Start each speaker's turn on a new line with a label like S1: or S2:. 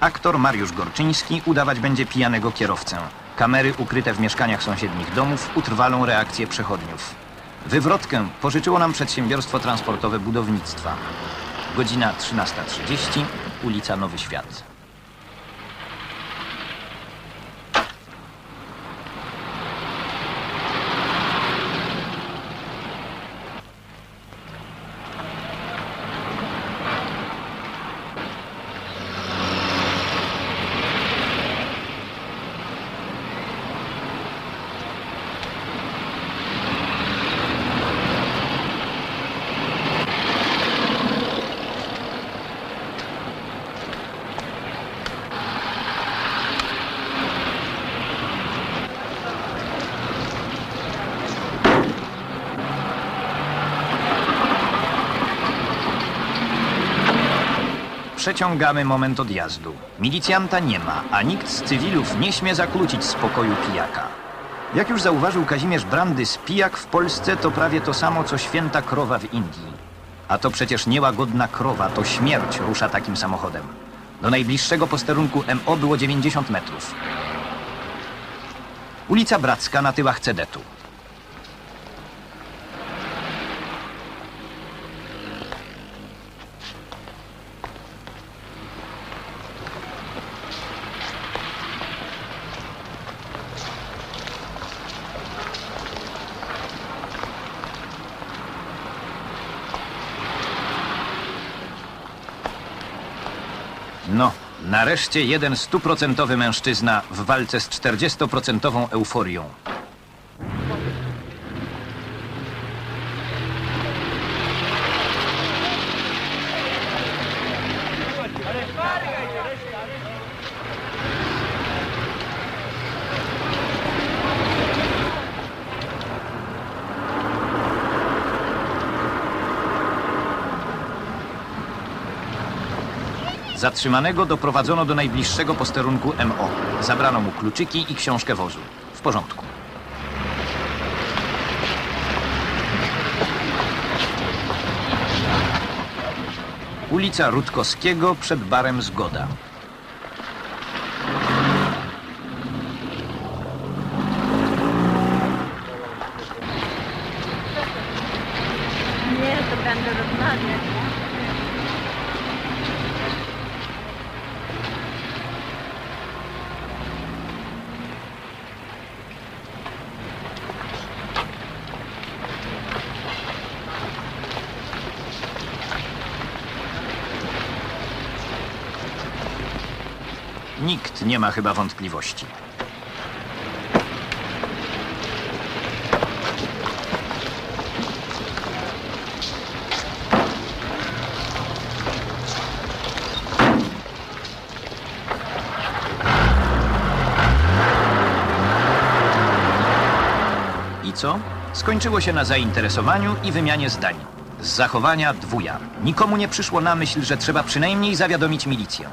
S1: Aktor Mariusz Gorczyński udawać będzie pijanego kierowcę. Kamery ukryte w mieszkaniach sąsiednich domów utrwalą reakcję przechodniów. Wywrotkę pożyczyło nam przedsiębiorstwo transportowe budownictwa. Godzina 13.30, ulica Nowy Świat. Przeciągamy moment odjazdu. Milicjanta nie ma, a nikt z cywilów nie śmie zakłócić spokoju pijaka. Jak już zauważył Kazimierz Brandys, pijak w Polsce to prawie to samo, co święta krowa w Indii. A to przecież niełagodna krowa, to śmierć rusza takim samochodem. Do najbliższego posterunku MO było 90 metrów. Ulica Bracka na tyłach Cedetu. No, nareszcie jeden stuprocentowy mężczyzna w walce z 40% euforią. Zatrzymanego doprowadzono do najbliższego posterunku MO. Zabrano mu kluczyki i książkę wozu. W porządku. Ulica Rutkowskiego przed barem Zgoda.
S2: Nie, to będę rozmawiać.
S1: Nikt nie ma chyba wątpliwości. I co? Skończyło się na zainteresowaniu i wymianie zdań. Z zachowania dwuja. Nikomu nie przyszło na myśl, że trzeba przynajmniej zawiadomić milicję.